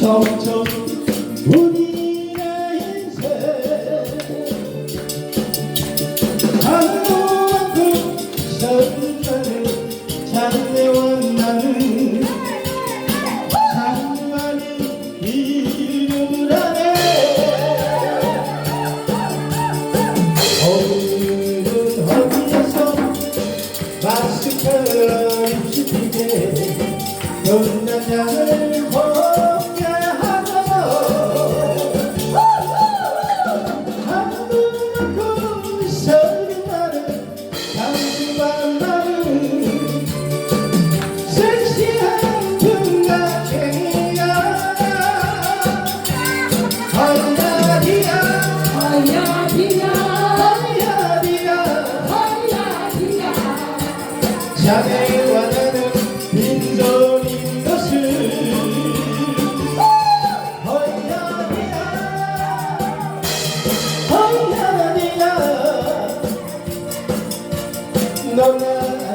넘쳐 우리의 인생 한동안도 설레는 장래와 나는 참 많은 일을 하네 오늘은 어디에서 마스크를 입히게 연단장을 자네와 나는 빈손인 것을 너나